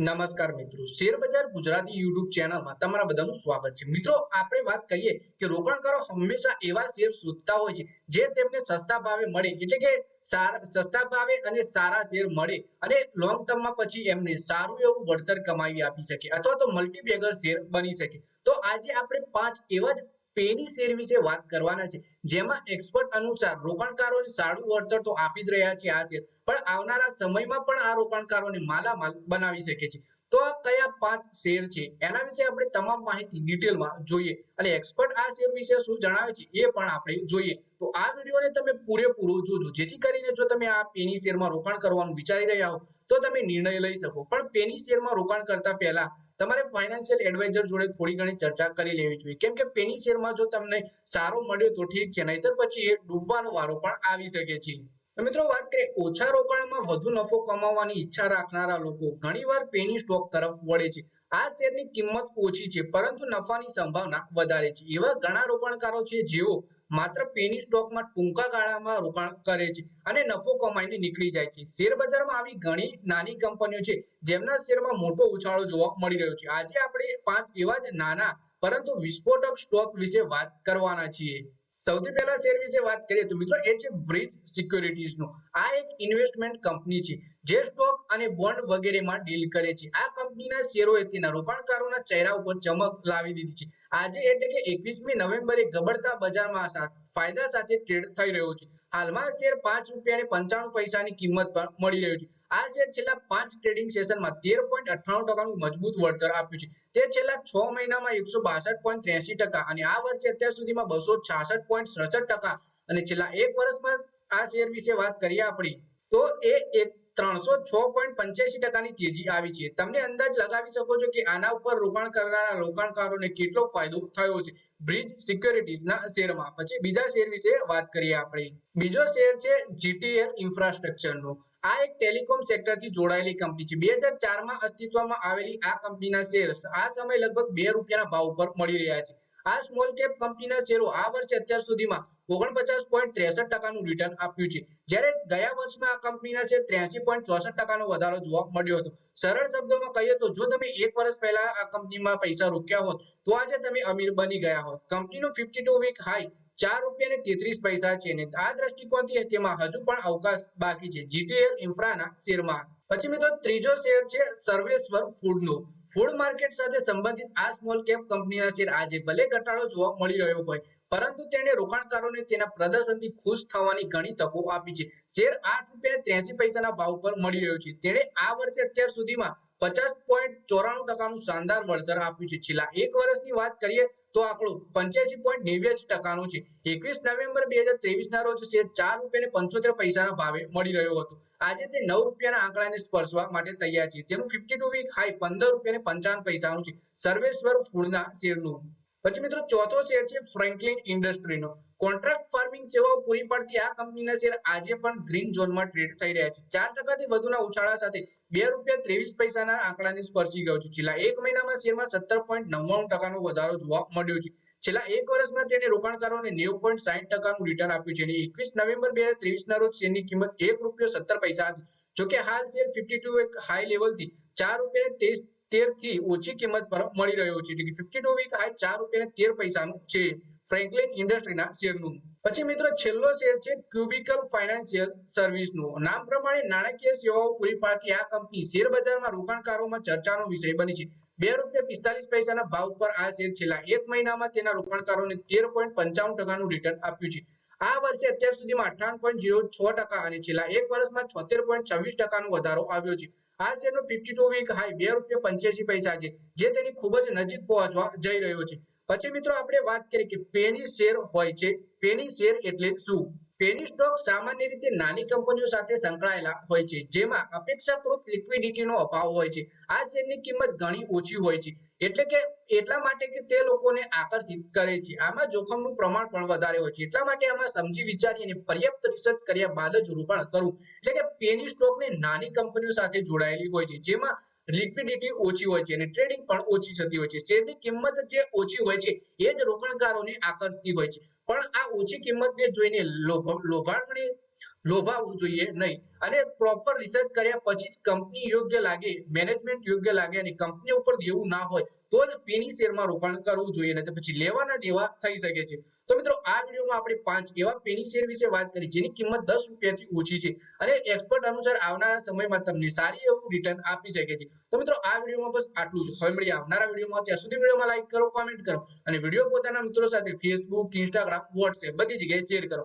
નમસ્કાર મિત્રો. Share Gujarati YouTube ચેનલમાં તમારા બધાનું સ્વાગત છે. મિત્રો, આપણે વાત કરીએ કે રોકાણકારો હંમેશા એવા શેર શોધતા હોય છે જે તેમને સસ્તા ભાવે મળે. એટલે કે સસ્તા ભાવે અને સારા શેર મળે અને લોંગ ટર્મમાં પછી એમને સારું એવું વળતર કમાવી આપી શકે અથવા તો મલ્ટીબેગર શેર બની શકે. તો આજે આપણે પાંચ એવા જ પેની શેર વિશે વાત કરવાના છે. જેમાં એક્સપર્ટ અનુસાર રોકાણકારોને સારું વળતર તો આપી જ રહ્યા છે આ શેર. પણ આવનારા સમયમાં પણ આ રોકાણકારોને માલામાલ બનાવી શકે છે. તો કયા પાંચ શેર છે. એના વિશે આપણે તમામ માહિતી ડિટેલમાં જોઈએ. અને એક્સપર્ટ આ શેર વિશે શું જણાવે છે એ પણ આપણે જોઈએ. તો આ વિડીયોને તમે પૂરેપૂરો જોજો. જેથી કરીને જો તમે આ પેની શેરમાં રોકાણ કરવાનું વિચારી રહ્યા હો, તો તમે નિર્ણય લઈ શકો. પણ પેની શેરમાં રોકાણ કરતા પહેલા તમારે ફાઇનાન્શિયલ એડવાઇઝર જોડે થોડી ઘણી ચર્ચા કરી લેવી જોઈએ. કેમ કે પેની શેરમાં જો તમને સારો મળ્યો તો ઠીક છે. નહીતર પછી એ ડૂબવાનો વારો પણ આવી શકે છે. તો મિત્રો વાત કરીએ ઓછા રોકાણમાં વધુ નફો કમાવવાની ઈચ્છા રાખનારા લોકો ઘણીવાર પેની સ્ટોક તરફ વળે છે. આ શેરની કિંમત ઓછી છે, પરંતુ નફાની સંભાવના વધારે છે. એવા ઘણા રોકાણકારો છે જેઓ માત્ર પેની સ્ટોકમાં ટૂંકા ગાળામાં રોકાણ કરે છે અને નફો કમાઈને નીકળી જાય છે. શેર બજારમાં આવી ઘણી નાની કંપનીઓ છે જેમના શેરમાં મોટો ઉછાળો જોવા મળી રહ્યો છે. આજે આપણે પાંચ એવા જ નાના પરંતુ વિસ્ફોટક સ્ટોક વિશે વાત કરવાના છીએ. સૌથી પહેલા શેર વિશે વાત કરીએ તો મિત્રો એ છે બ્રિજ સિક્યોરિટીઝ નો આ એક ઇન્વેસ્ટમેન્ટ કંપની છે જે સ્ટોક અને બોન્ડ વગેરેમાં ડીલ કરે છે. આ કંપનીના શેરોએ તેના રોકાણકારોના ચહેરા ઉપર ચમક લાવી દીધી છે. આજે એટલે કે એકવીસમી નવેમ્બરે ગબડતા બજારમાં ફાયદા સાથે ટ્રેડ થઈ રહ્યો છે. હાલમાં શેર પાંચ રૂપિયા પંચાણું પૈસાની કિંમત પર મળી રહ્યો છે. આ શેર છેલ્લા પાંચ ટ્રેડિંગ સેશનમાં તેર પોઈન્ટ અઠ્ઠાણું ટકાનું મજબૂત વળતર આપ્યું છે. તે છેલ્લા છ મહિનામાં એકસો બાસઠ પોઈન્ટ ત્રેસી ટકા અને આ વર્ષે અત્યાર સુધીમાં બસો છાસઠ પોઈન્ટ સડસઠ ટકા. અને છેલ્લા એક વર્ષમાં આ શેર વિશે વાત કરીએ આપણી, તો એ એક ત્રણસો છ પોઈન્ટ પંચ્યાસી ટકાની તેજી આવી છે. તમને અંદાજ લગાવી શકો છો કે આના ઉપર રોકાણ કરનારા રોકાણકારોને કેટલો ફાયદો થયો છે બ્રિજ સિક્યોરિટીઝના શેરમાં. પછી બીજા શેર વિશે વાત કરીએ આપણે. બીજો શેર છે જીટીએલ ઇન્ફ્રાસ્ટ્રક્ચરનો આ એક ટેલિકોમ સેક્ટરથી જોડાયેલી કંપની છે. બે હજાર ચારમાં અસ્તિત્વમાં આવેલી આ કંપનીના શેર આ સમય લગભગ બે રૂપિયાના ભાવ પર મળી રહ્યા છે. આ સ્મોલ કેપ કંપનીના શેરો આ વર્ષે અત્યાર સુધીમાં ઓગણપચાસ પોઈન્ટ ત્રેસઠ ટકાનું રિટર્ન આપ્યું છે. જ્યારે ગયા વર્ષમાં આ કંપનીના શેર ત્ર્યાસી પોઈન્ટ ચોસઠ ટકાનો વધારો જોવા મળ્યો હતો. સરળ શબ્દોમાં કહીએ તો જો તમે એક વર્ષ પહેલા આ કંપનીમાં પૈસા રોક્યા હોત, તો આજે તમે અમીર બની ગયા હોત. કંપનીનો ફિફ્ટી ટુ વીક હાઈ ચાર રૂપિયા ને તેત્રીસ પૈસા છે ને આ દ્રષ્ટિકોણથી તેમાં હજુ પણ અવકાશ બાકી છે. જીટીએલ ઇન્ફ્રાના શેરમાં. પછી મિત્રો ત્રીજો શેર છે સર્વેશ્વર ફૂડનો ફૂડ માર્કેટ સાથે સંબંધિત આ સ્મોલ કેપ કંપનીના શેર આજે ભલે ઘટાડો જોવા મળી રહ્યો હોય, પરંતુ તેણે રોકાણકારોને તેના પ્રદર્શનથી ખુશ થવાની ઘણી તકો આપી છે. શેર આઠ રૂપિયા ત્યાસી પૈસાના ભાવ પર મળી રહ્યો છે. તેણે આ વર્ષે અત્યાર સુધીમાં પચાસ પોઈન્ટ ચોરાણું ટકાનું શાનદાર વળતર આપ્યું છે. છેલ્લા એક વર્ષની વાત કરીએ તો આંકડો પંચ્યાસી પોઈન્ટ નેવ્યાસી ટકાનો છે. એકવીસ નવેમ્બર બે હજાર ત્રેવીસ ના રોજ શેર ચાર રૂપિયા પંચોતેર પૈસાના ભાવે મળી રહ્યો હતો. આજે તે નવ રૂપિયાના આંકડાને સ્પર્શવા માટે તૈયાર છે. તેનું ફિફ્ટી ટુ વીક હાઈ પંદર રૂપિયા પંચાવન પૈસાનું છે. સર્વેશ્વર ફૂડના શેરનું પછી મિત્રો ચોથો શેર છે ફ્રેન્કલિન ઇન્ડસ્ટ્રીનો કોન્ટ્રાક્ટ ફાર્મિંગ સેવાઓ પૂરી પાડતી આ કંપનીના શેર આજે પણ ગ્રીન ઝોનમાં ટ્રેડ થઈ રહ્યા છે. ચાર ટકાથી વધુના ઉછાળા સાથે બે રૂપિયા ત્રેવીસ પૈસાના આંકડાને સ્પર્શી ગયો છે. છેલ્લા એક મહિનામાં શેરમાં સત્તર પોઈન્ટ નવ્વાણું ટકાનો વધારો જોવા મળ્યો છે. છેલ્લા એક વર્ષમાં તેને રોકાણકારોને નેવું પોઈન્ટ સાહીઠ ટકાનું રિટર્ન આપ્યું છે અને એકવીસ નવેમ્બર બે હજાર ત્રેવીસ ના રોજ શેરની કિંમત એક રૂપિયો સત્તર પૈસા હતી. જોકે હાલ શેર ફિફ્ટી ટુ એક હાઈ લેવલથી ચાર રૂપિયા ત્રીસ તેરથી ઓછી કિંમત પર મળી રહ્યો છે. એટલે કે ફિફ્ટી ટુ વીક હાઈ ચાર રૂપિયા તેર પૈસાનું છે ફ્રેન્કલિન ઇન્ડસ્ટ્રીના શેરનું. પછી મિત્રો છેલ્લો શેર છે ક્યુબિકલ ફાઇનાન્શિયલ સર્વિસનું નામ પ્રમાણે નાણાકીય સેવાઓ પૂરી પાડતી આ કંપની શેર બજારમાં રોકાણકારોમાં ચર્ચાનો વિષય બની છે. બે રૂપિયા પિસ્તાલીસ પૈસાના ભાવ પર આ શેર છેલ્લા એક મહિનામાં તેના રોકાણકારોને તેર પોઈન્ટ પંચાવન ટકાનું રિટર્ન આપ્યું છે. આ વર્ષે અત્યાર સુધીમાં અઠાવન પોઈન્ટ ઝીરો છ ટકા અને છેલ્લા એક વર્ષમાં છોતેર પોઈન્ટ છવ્વીસ ટકાનો વધારો આવ્યો છે. આ શેરનો ફિફ્ટી ટુ વીક હાઈ બે રૂપિયા પંચ્યાસી પૈસા છે, જે તેની ખૂબ જ નજીક પહોંચવા જઈ રહ્યો છે. પછી મિત્રો આપણે વાત કરીએ કે પેની શેર હોય છે. પેની શેર એટલે શું? પેની સ્ટોક સામાન્ય રીતે નાની કંપનીઓ સાથે સંકળાયેલા હોય છે, જેમાં અપેક્ષાકૃત લિક્વિડિટીનો અભાવ હોય છે. આ શેરની કિંમત ઘણી ઓછી હોય છે, એટલે કે એટલા માટે કે તે લોકોને આકર્ષિત કરે છે. આમાં જોખમનું પ્રમાણ પણ વધારે હોય છે. એટલા માટે આમાં સમજી વિચારી અને પર્યાપ્ત રિસર્ચ કર્યા બાદ જ રોકાણ કરવું. એટલે કે પેની સ્ટોકને નાની કંપનીઓ સાથે જોડાયેલી હોય છે, જેમાં લિક્વિડિટી ઓછી હોય છે અને ટ્રેડિંગ પણ ઓછી થતી હોય છે. શેરની કિંમત જે ઓછી હોય છે, એ જ રોકાણકારોને આકર્ષતી હોય છે. પણ આ ઓછી કિંમતને જોઈને લોભામણી લોભાવવું જોઈએ નહીં. અને પ્રોપર રિસર્ચ કર્યા પછી જ કંપની યોગ્ય લાગે મેનેજમેન્ટ યોગ્ય લાગે અને કંપની ઉપર દેવું ના હોય તો જ પેની શેરમાં રોકાણ કરવું જોઈએ નહીં પછી લેવાના દેવા થઈ શકે છે. તો મિત્રો, આ વિડીયોમાં આપણે પાંચ એવા પેની શેર વિશે વાત કરી, જેની કિંમત દસ રૂપિયાથી ઓછી છે. અને એક્સપર્ટ અનુસાર આવનારા સમયમાં તમને સારી એવું રિટર્ન આપી શકે છે. તો મિત્રો, આ વિડીયોમાં બસ આટલું જ. હવે મળીએ આવનારા વિડીયોમાં. ત્યાં સુધી વિડીયોમાં લાઈક કરો કોમેન્ટ કરો અને વીડિયો પોતાના મિત્રો સાથે ફેસબુક ઇન્સ્ટાગ્રામ વોટ્સએપ બધી જગ્યાએ શેર કરો.